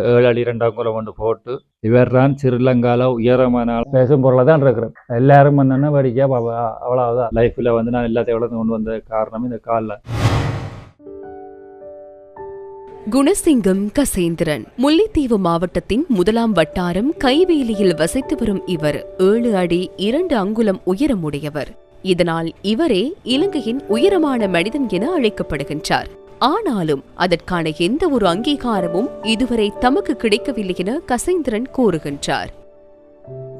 ஏழு அடி ரெண்டாம் குலம் கொண்டு போட்டு இவர் தான் ஸ்ரீலங்கால உயரமான. பேசும் பொருளை தான் இருக்கிறேன் எல்லாரும் வந்தோன்னா படிக்க அவ்வளவுதான். லைஃப்ல வந்து நான் எல்லாத்தையும் எவ்வளவு கொண்டு வந்த காரணம் இந்த காலில். குணசிங்கம் கசேந்திரன் முல்லைத்தீவு மாவட்டத்தின் முதலாம் வட்டாரம் கைவேலியில் வசித்து வரும் இவர் ஏழு அடி இரண்டு அங்குலம் உயரமுடையவர். இதனால் இவரே இலங்கையின் உயரமான மனிதன் என அழைக்கப்படுகின்றார். ஆனாலும் அதற்கான எந்த ஒரு அங்கீகாரமும் இதுவரை தமக்கு கிடைக்கவில்லை என கசைந்திரன் கூறுகின்றார்.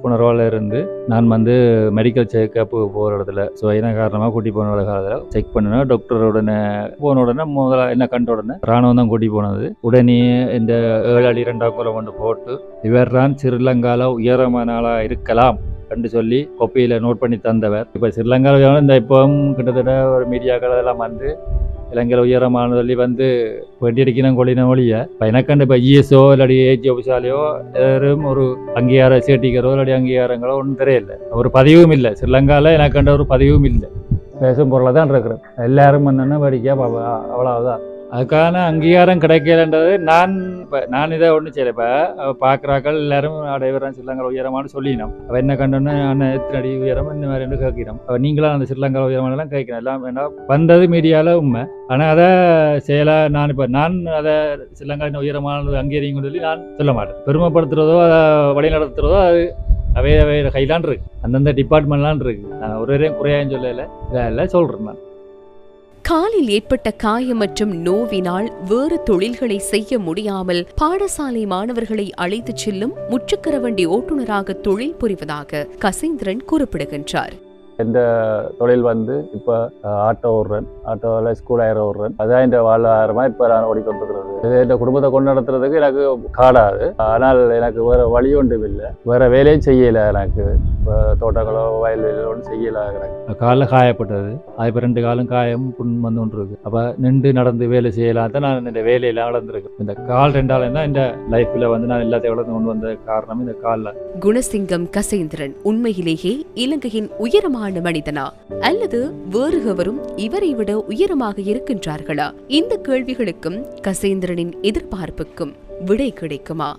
உணர்வால இருந்து நான் வந்து மெடிக்கல் செக்கப்புக்கு போகிற இடத்துல ஸோ என்ன காரணமாக கூட்டி போன காலத்தில் செக் பண்ணினா டாக்டர் உடனே போன உடனே முதல்ல என்ன கண்ட உடனே ராணுவம் தான் கூட்டி போனது. உடனே இந்த ஏழு அடி ரெண்டாம் குலம் கொண்டு போட்டு இவர் தான் ஸ்ரீலங்கால உயரமான ஆளாக இருக்கலாம் என்று சொல்லி கொப்பியில் நோட் பண்ணி தந்தவர். இப்போ ஸ்ரீலங்காவில் இந்த இப்போவும் கிட்டத்தட்ட ஒரு மீடியாக்கள் எல்லாம் வந்து இலங்கையில் உயரமான சொல்லி வந்து வெட்டியடிக்கணும் கொள்ளின ஒழிய இப்போ எனக்கண்டு இப்போ இஎஸ்ஓ இல்லாடி ஏஜி ஆஃபீஸாலேயோ யாரும் ஒரு அங்கீகார சேர்ட்டிக்கிறோ இல்லாடி அங்கீகாரங்களோ ஒன்றும் தெரியல. ஒரு பதிவும் இல்லை. ஸ்ரீலங்காவில் எனக்கண்ட ஒரு பதிவும் இல்லை. பேசும் பொருளை தான் இருக்கிறேன் எல்லாரும் வந்தோன்னா படிக்க அவ்வளோதான் அதுக்கான அங்கீகாரம் கிடைக்கலன்றது நான் இப்போ நான் இதை ஒன்றும் செய்யலை. இப்போ பார்க்குறாக்கள் எல்லாரும் அடைவரான் ஸ்ரீலங்கா உயரமானு சொல்லினோம். அவள் என்ன கண்டோன்னு அண்ணன் எத்தனை அடி உயரம்? இந்த மாதிரி ரெண்டு கேட்கிறோம். அவள் நீங்களும் அந்த ஸ்ரீலங்கா உயரமானலாம் கேட்கணும். எல்லாம் வேணா வந்தது மீடியாவில் உண்மை. ஆனால் அதை செயலாக நான் இப்போ நான் அதை ஸ்ரீலங்காவின் உயரமானது அங்கீகரிங்க சொல்லி நான் சொல்ல மாட்டேன். பெருமைப்படுத்துறதோ அதை வழிநடத்துறதோ அது அவை அவை கையிலான் இருக்கு. அந்தந்த டிபார்ட்மெண்ட்லான் இருக்கு. நான் ஒரு வரையும் குறையான்னு சொல்லலை இல்லை சொல்கிறேன் நான். காலில் ஏற்பட்ட காயம் மற்றும் நோவினால் வேறு தொழில்களை செய்ய முடியாமல் பாடசாலை மாணவர்களை அழைத்துச் செல்லும் முற்றுக்கரவண்டி ஓட்டுநராக தொழில் புரிவதாக கசேந்திரன் குறிப்பிடுகின்றார். இந்த தொழில் வந்து இப்போ ஆட்டோ ஓடுறேன். ஆட்டோவில் ஸ்கூல் ஆயிரம் ஓடுறேன். அதான் இந்த வாழ்வாதாரமாக இப்போ நான் ஓடிக்கொண்டிருக்கிறது. இது இந்த குடும்பத்தை கொண்டு நடத்துறதுக்கு எனக்கு காடாது. ஆனால் எனக்கு வேறு வழி ஒன்றும் இல்லை. வேறு வேலையும் செய்யலை எனக்கு. இப்போ தோட்டங்களோ வயல்வெளிகளோ ஒன்றும் செய்யலை எனக்கு. காலில் காயப்பட்டது. அது இப்போ ரெண்டு காலம் காயம் புண் வந்து ஒன்று இருக்கு. அப்போ நின்று நடந்து வேலை செய்யலாம் தான் நான் இந்த வேலையெல்லாம் நடந்திருக்கேன் இந்த கால் ரெண்டாலும் தான் இந்த லைஃப்பில் வந்து நான் எல்லாத்தையும் வளர்ந்து கொண்டு வந்த காரணம் இந்த காலில். குணசிங்கம் கசேந்திரன் உண்மையிலேயே இலங்கையின் உயரமான மனிதனா? அல்லது வேறு எவரும் இவரை விட உயரமாக இருக்கின்றார்களா? இந்த கேள்விகளுக்கும் கசேந்திரனின் எதிர்பார்ப்புக்கும் விடை கிடைக்குமா?